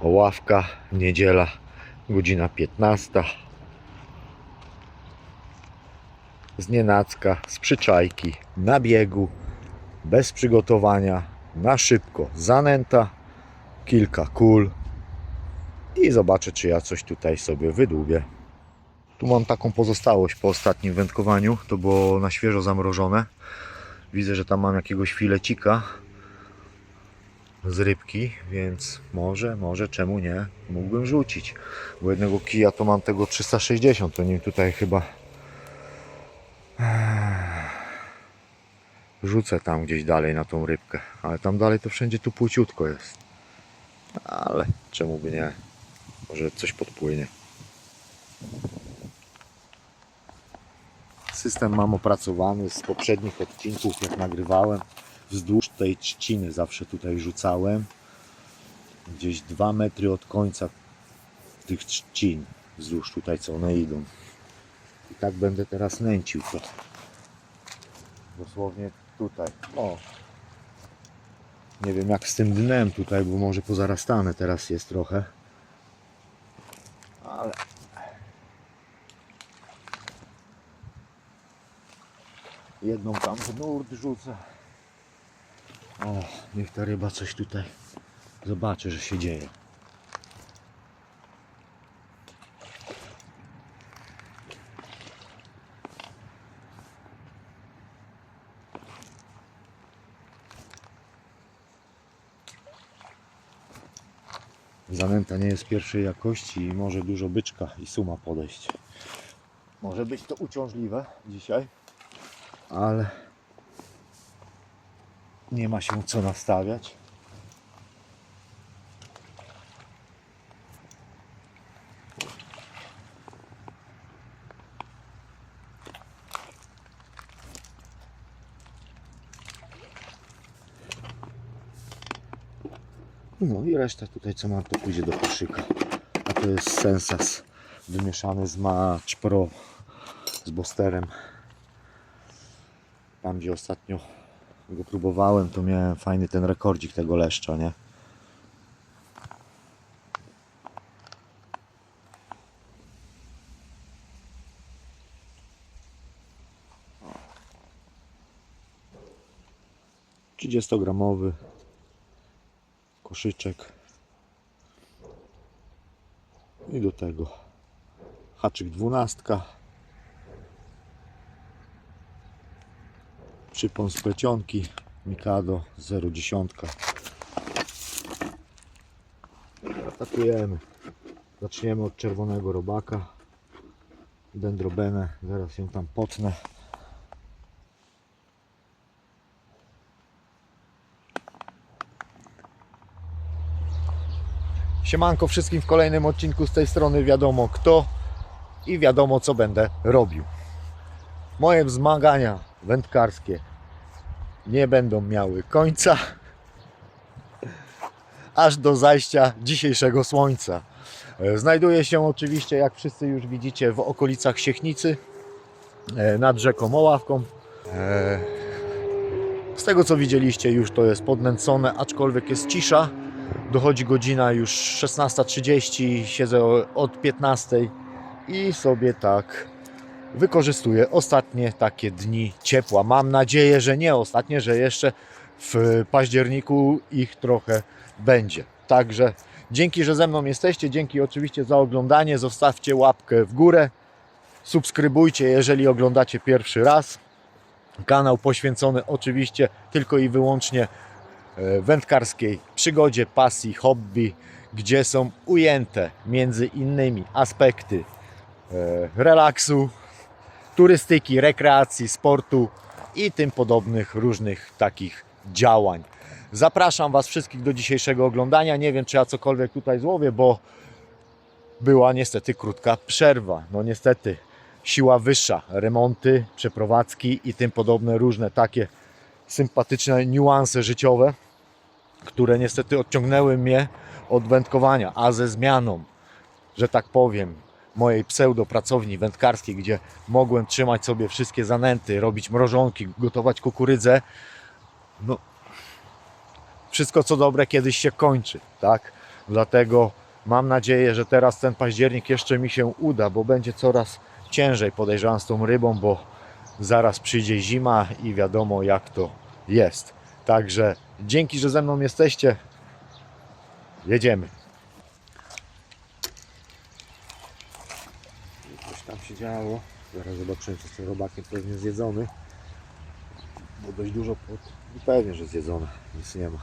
Oławka, niedziela, godzina 15. Z nienacka, z przyczajki, na biegu, bez przygotowania, na szybko, zanęta, kilka kul i zobaczę, czy ja coś tutaj sobie wydłubię. Tu mam taką pozostałość po ostatnim wędkowaniu, to było na świeżo zamrożone. Widzę, że tam mam jakiegoś filecika z rybki, więc może, może, czemu nie, mógłbym rzucić. Bo jednego kija to mam tego 360, to nim tutaj chyba rzucę tam gdzieś dalej na tą rybkę. Ale tam dalej to wszędzie tu płciutko jest. Ale czemu by nie? Może coś podpłynie. System mam opracowany z poprzednich odcinków, jak nagrywałem. Wzdłuż tej trzciny zawsze tutaj rzucałem. Gdzieś 2 metry od końca tych trzcin. Wzdłuż tutaj, co one idą. I tak będę teraz nęcił to. Dosłownie tutaj. O. Nie wiem jak z tym dnem tutaj, bo może pozarastane teraz jest trochę. Ale jedną tam w nurt rzucę. O, niech ta ryba coś tutaj zobaczy, że się dzieje. Zanęta nie jest pierwszej jakości i może dużo byczka i suma podejść. Może być to uciążliwe dzisiaj, ale nie ma się co nastawiać. No i reszta tutaj co mam to pójdzie do koszyka. A to jest Sensas wymieszany z Match Pro z Bosterem. Tam gdzie ostatnio go próbowałem, to miałem fajny ten rekordzik tego leszcza, nie? Trzydziestogramowy koszyczek i do tego haczyk dwunastka przypon z plecionki Mikado 0,10 atakujemy zaczniemy od czerwonego robaka. Dendrobenę zaraz ją tam potnę. Siemanko wszystkim w kolejnym odcinku z tej strony. Wiadomo kto i wiadomo co będę robił. Moje wzmagania wędkarskie nie będą miały końca aż do zajścia dzisiejszego słońca. E, Znajduję się oczywiście, jak wszyscy już widzicie, w okolicach Siechnicy e, nad rzeką Oławką. E, Z tego co widzieliście już to jest podnęcone, aczkolwiek jest cisza. Dochodzi godzina już 16.30, siedzę od 15.00 i sobie tak wykorzystuję ostatnie takie dni ciepła. Mam nadzieję, że nie ostatnie, że jeszcze w październiku ich trochę będzie. Także dzięki, że ze mną jesteście, dzięki oczywiście za oglądanie, zostawcie łapkę w górę, subskrybujcie, jeżeli oglądacie pierwszy raz. Kanał poświęcony oczywiście tylko i wyłącznie e, wędkarskiej przygodzie, pasji, hobby, gdzie są ujęte między innymi aspekty e, relaksu, turystyki, rekreacji, sportu i tym podobnych różnych takich działań. Zapraszam Was wszystkich do dzisiejszego oglądania. Nie wiem, czy ja cokolwiek tutaj złowię, bo była niestety krótka przerwa. No niestety, siła wyższa, remonty, przeprowadzki i tym podobne różne takie sympatyczne niuanse życiowe, które niestety odciągnęły mnie od wędkowania, a ze zmianą, że tak powiem, mojej pseudopracowni wędkarskiej, gdzie mogłem trzymać sobie wszystkie zanęty, robić mrożonki, gotować kukurydzę. No, wszystko co dobre kiedyś się kończy, tak? Dlatego mam nadzieję, że teraz ten październik jeszcze mi się uda, bo będzie coraz ciężej podejrzewam z tą rybą, bo zaraz przyjdzie zima i wiadomo jak to jest. Także dzięki, że ze mną jesteście. Jedziemy. Coś tam się działo. Zaraz zobaczymy, co z tym robakiem pewnie zjedzony. Bo dość dużo i Pewnie, że zjedzone. Nic nie ma.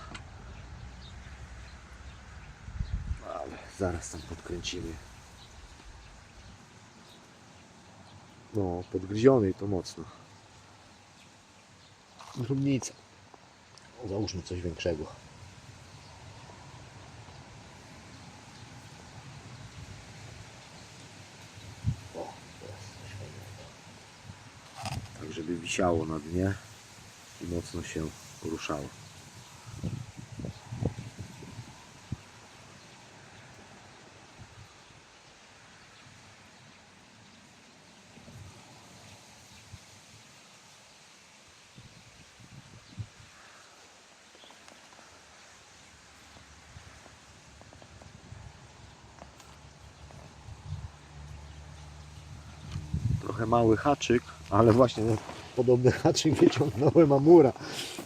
Ale zaraz tam podkręcimy. No, podgryziony i to mocno. Grubnica. Załóżmy coś większego. O, teraz coś fajnego. Tak, żeby wisiało na dnie i mocno się ruszało. Trochę mały haczyk, ale właśnie podobny haczyk wyciągnąłem amura. O,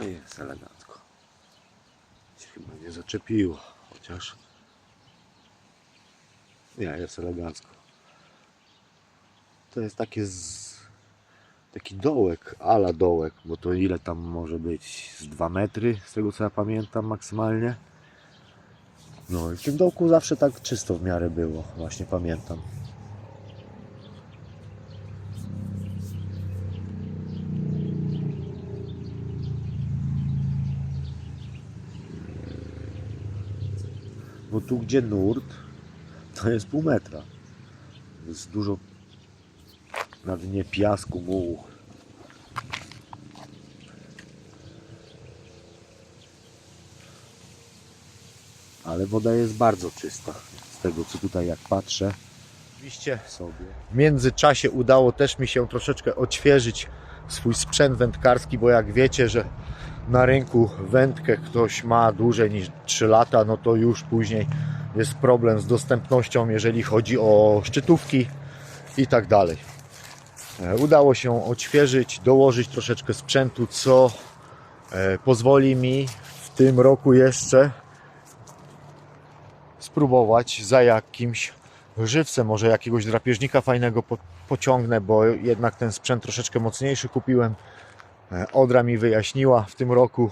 no jest elegancko. Się chyba nie zaczepiło, chociaż nie, jest elegancko. To jest takie z... taki dołek, ala dołek, bo to ile tam może być? Z 2 metry, z tego co ja pamiętam maksymalnie. No i w tym dołku zawsze tak czysto w miarę było, właśnie pamiętam. Bo tu gdzie nurt, to jest pół metra. Jest dużo na dnie piasku, mułu. Ale woda jest bardzo czysta. Z tego co tutaj jak patrzę Oczywiście sobie. w międzyczasie udało też mi się troszeczkę odświeżyć swój sprzęt wędkarski, bo jak wiecie, że na rynku wędkę ktoś ma dłużej niż 3 lata, no to już później jest problem z dostępnością, jeżeli chodzi o szczytówki i tak dalej. E, Udało się odświeżyć, dołożyć troszeczkę sprzętu, co e, pozwoli mi w tym roku jeszcze spróbować za jakimś żywcem, może jakiegoś drapieżnika fajnego po, pociągnę, bo jednak ten sprzęt troszeczkę mocniejszy kupiłem. E, Odra mi wyjaśniła w tym roku,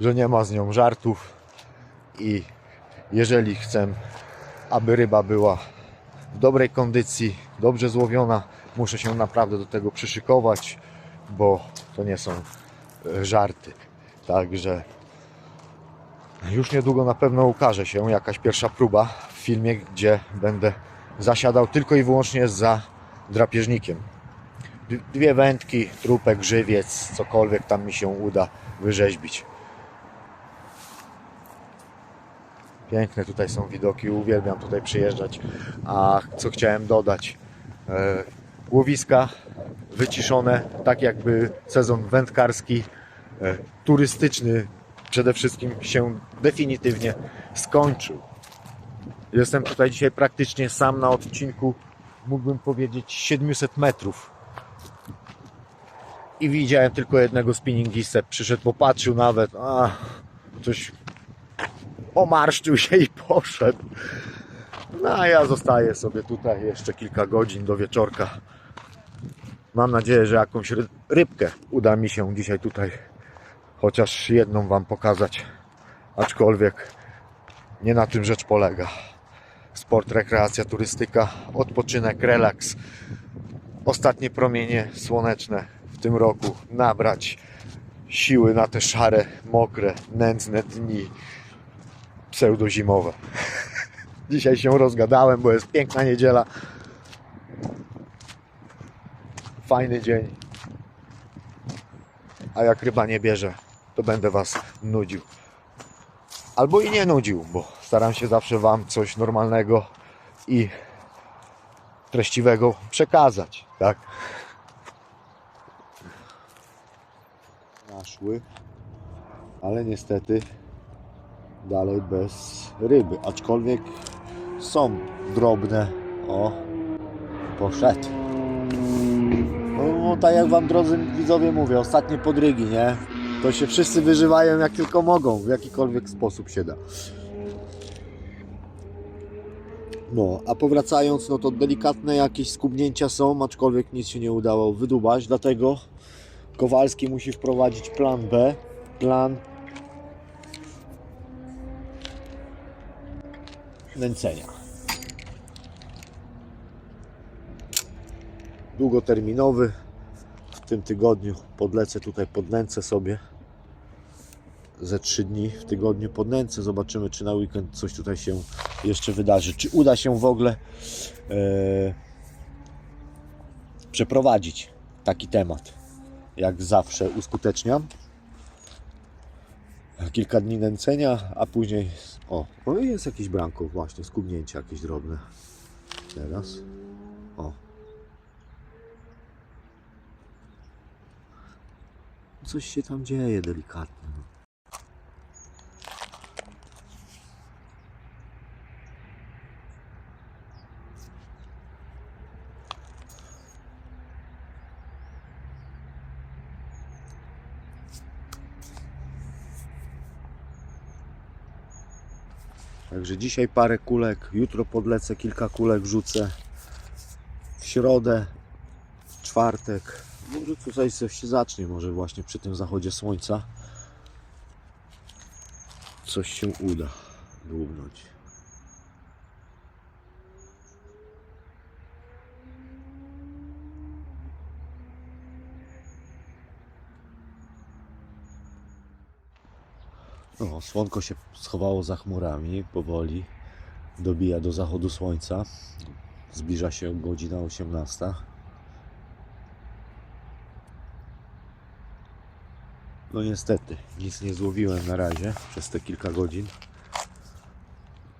że nie ma z nią żartów i jeżeli chcę, aby ryba była w dobrej kondycji, dobrze złowiona, muszę się naprawdę do tego przyszykować, bo to nie są e, żarty. Także już niedługo na pewno ukaże się jakaś pierwsza próba w filmie, gdzie będę zasiadał tylko i wyłącznie za drapieżnikiem. Dwie wędki, trupek, żywiec, cokolwiek tam mi się uda wyrzeźbić. Piękne tutaj są widoki, uwielbiam tutaj przyjeżdżać. A co chciałem dodać? E, łowiska wyciszone, tak jakby sezon wędkarski, e, turystyczny przede wszystkim się definitywnie skończył. Jestem tutaj dzisiaj praktycznie sam na odcinku, mógłbym powiedzieć 700 metrów. I widziałem tylko jednego spinningistę. Przyszedł, popatrzył nawet, a coś omarszczył się i poszedł. No a ja zostaję sobie tutaj jeszcze kilka godzin do wieczorka. Mam nadzieję, że jakąś ry- rybkę uda mi się dzisiaj tutaj chociaż jedną Wam pokazać. Aczkolwiek nie na tym rzecz polega. Sport, rekreacja, turystyka, odpoczynek, relaks. ostatnie promienie słoneczne tym roku nabrać siły na te szare, mokre, nędzne dni pseudozimowe. Dzisiaj się rozgadałem, bo jest piękna niedziela. Fajny dzień. A jak ryba nie bierze, to będę Was nudził. Albo i nie nudził, bo staram się zawsze Wam coś normalnego i treściwego przekazać, tak? Naszły, ale niestety dalej bez ryby, aczkolwiek są drobne. O, poszedł. No, no tak jak Wam drodzy widzowie mówię, ostatnie podrygi, nie? To się wszyscy wyżywają jak tylko mogą, w jakikolwiek sposób się da. No, a powracając, no to delikatne jakieś skubnięcia są, aczkolwiek nic się nie udało wydubać, dlatego Kowalski musi wprowadzić plan B, plan nęcenia. Długoterminowy. W tym tygodniu podlecę tutaj, podnęcę sobie ze trzy dni w tygodniu podnęcę. Zobaczymy, czy na weekend coś tutaj się jeszcze wydarzy. Czy uda się w ogóle e, przeprowadzić taki temat. Jak zawsze uskuteczniam. Kilka dni nęcenia, a później. O, o jest jakieś branko, właśnie, skubnięcie jakieś drobne. Teraz. O. Coś się tam dzieje delikatnie. no. Także dzisiaj parę kulek, jutro podlecę kilka kulek, wrzucę w środę, w czwartek. Może tutaj coś się zacznie, może właśnie przy tym zachodzie słońca coś się uda dłubnąć. No, słonko się schowało za chmurami, powoli dobija do zachodu słońca. Zbliża się godzina 18. No niestety, nic nie złowiłem na razie przez te kilka godzin.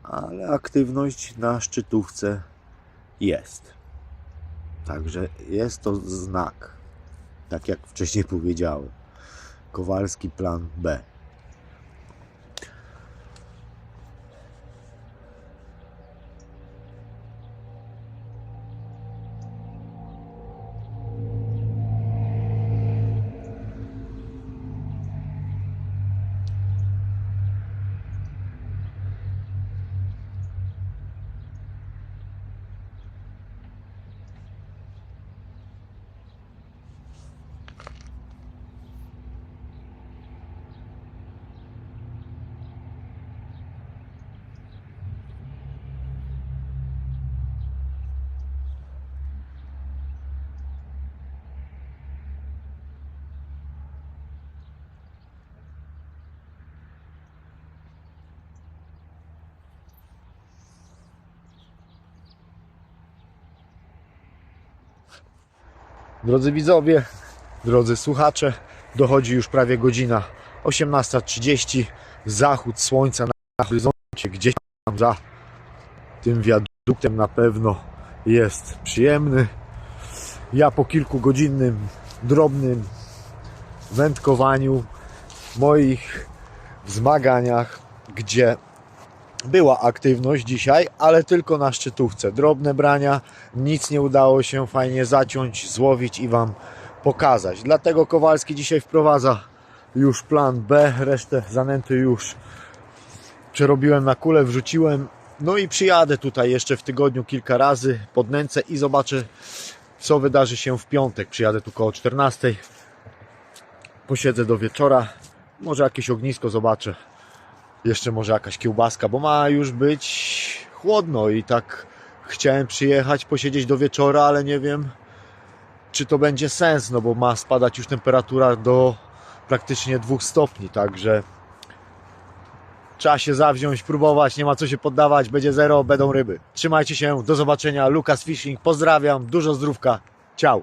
Ale aktywność na szczytówce jest. Także jest to znak. Tak jak wcześniej powiedziałem. Kowalski plan B. Drodzy widzowie, drodzy słuchacze, dochodzi już prawie godzina 18.30. Zachód słońca na horyzoncie, gdzieś tam za tym wiaduktem na pewno jest przyjemny. Ja po kilkugodzinnym, drobnym wędkowaniu, moich zmaganiach, gdzie była aktywność dzisiaj, ale tylko na szczytówce. Drobne brania, nic nie udało się fajnie zaciąć, złowić i Wam pokazać. Dlatego Kowalski dzisiaj wprowadza już plan B, resztę zanęty już przerobiłem na kulę, wrzuciłem. No i przyjadę tutaj jeszcze w tygodniu kilka razy, podnęcę i zobaczę co wydarzy się w piątek. Przyjadę tu koło 14. Posiedzę do wieczora. Może jakieś ognisko zobaczę jeszcze może jakaś kiełbaska, bo ma już być chłodno i tak chciałem przyjechać, posiedzieć do wieczora, ale nie wiem czy to będzie sens, no bo ma spadać już temperatura do praktycznie 2 stopni, także trzeba się zawziąć, próbować, nie ma co się poddawać, będzie zero, będą ryby. Trzymajcie się, do zobaczenia, Lukas Fishing, pozdrawiam, dużo zdrówka, ciao.